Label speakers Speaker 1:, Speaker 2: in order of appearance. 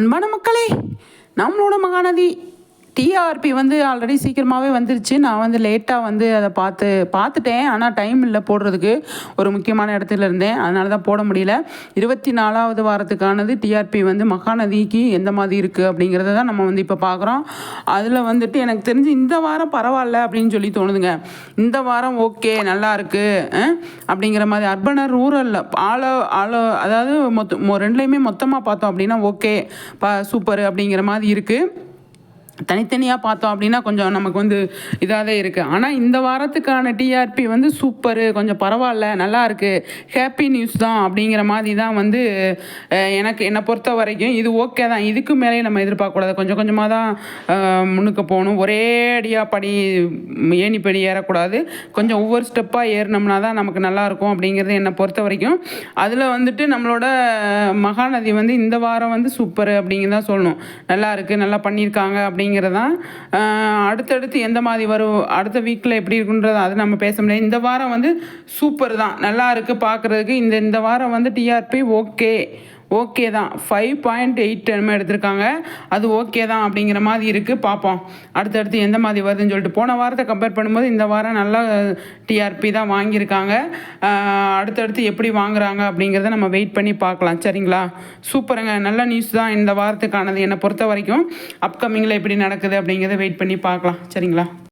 Speaker 1: அன்பான மக்களே நம்மளோட மகாநதி டிஆர்பி வந்து ஆல்ரெடி சீக்கிரமாகவே வந்துருச்சு. நான் வந்து லேட்டாக வந்து அதை பார்த்து பார்த்துட்டேன். ஆனால் டைம் இல்லை போடுறதுக்கு. ஒரு முக்கியமான இடத்துல இருந்தேன். அதனால தான் போட முடியல. இருபத்தி நாலாவது வாரத்துக்கானது டிஆர்பி வந்து மகாநதிக்கு எந்த மாதிரி இருக்குது அப்படிங்கிறத தான் நம்ம வந்து இப்போ பார்க்குறோம். அதில் வந்துட்டு எனக்கு தெரிஞ்சு இந்த வாரம் பரவாயில்ல அப்படின்னு சொல்லி தோணுதுங்க. இந்த வாரம் ஓகே நல்லா இருக்குது அப்படிங்கிற மாதிரி அர்பனர் ரூரலில் ஆள ஆள அதாவது மொத்த ரெண்டுலேயுமே மொத்தமாக பார்த்தோம் அப்படின்னா ஓகே ப சூப்பர் அப்படிங்கிற மாதிரி இருக்குது தனித்தனியாக பார்த்தோம் அப்படின்னா கொஞ்சம் நமக்கு வந்து இதாகவே இருக்குது ஆனால் இந்த வாரத்துக்கான டிஆர்பி வந்து சூப்பரு. கொஞ்சம் பரவாயில்ல நல்லா இருக்குது ஹாப்பி நியூஸ் தான் அப்படிங்கிற மாதிரி தான் வந்து எனக்கு என்னை பொறுத்த வரைக்கும் இது ஓகே தான். இதுக்கு மேலே நம்ம எதிர்பார்க்கக்கூடாது கொஞ்சம் கொஞ்சமாக தான் முன்னுக்கு போகணும். ஒரே அடியாக படி ஏணிப்படி ஏறக்கூடாது. கொஞ்சம் ஒவ்வொரு ஸ்டெப்பாக ஏறினோம்னா தான் நமக்கு நல்லாயிருக்கும் அப்படிங்கிறது என்னை பொறுத்த வரைக்கும். அதில் வந்துட்டு நம்மளோட மகாநதி வந்து இந்த வாரம் வந்து சூப்பர் அப்படிங்கிறதான் சொல்லணும். நல்லா இருக்குது நல்லா பண்ணியிருக்காங்க அப்படிங்கிறதான் அடுத்தடுத்து எந்த மாதிரி வரும்? அடுத்த வீக்கில் எப்படி இருக்குன்றது அது நம்ம பேச முடியாது. இந்த வாரம் வந்து சூப்பர் தான். நல்லா இருக்குது பார்க்குறதுக்கு. இந்த இந்த வாரம் வந்து டிஆர்பி ஓகே ஓகே தான். ஃபைவ் பாயிண்ட் எயிட் என்னமோ எடுத்திருக்காங்க. அது ஓகே தான் அப்படிங்கிற மாதிரி இருக்குது பார்ப்போம் அடுத்தடுத்து எந்த மாதிரி வருதுன்னு சொல்லிட்டு போன வாரத்தை கம்பேர் பண்ணும்போது இந்த வாரம் நல்லா டிஆர்பி தான் வாங்கியிருக்காங்க. அடுத்தடுத்து எப்படி வாங்குறாங்க அப்படிங்கிறத நம்ம வெயிட் பண்ணி பார்க்கலாம். சரிங்களா? சூப்பருங்க. நல்ல நியூஸ் தான் இந்த வாரத்துக்கானது. என்னை பொறுத்த வரைக்கும் அப்கமிங்கில் எப்படி நடக்குது அப்படிங்கிறத வெயிட் பண்ணி பார்க்கலாம். சரிங்களா?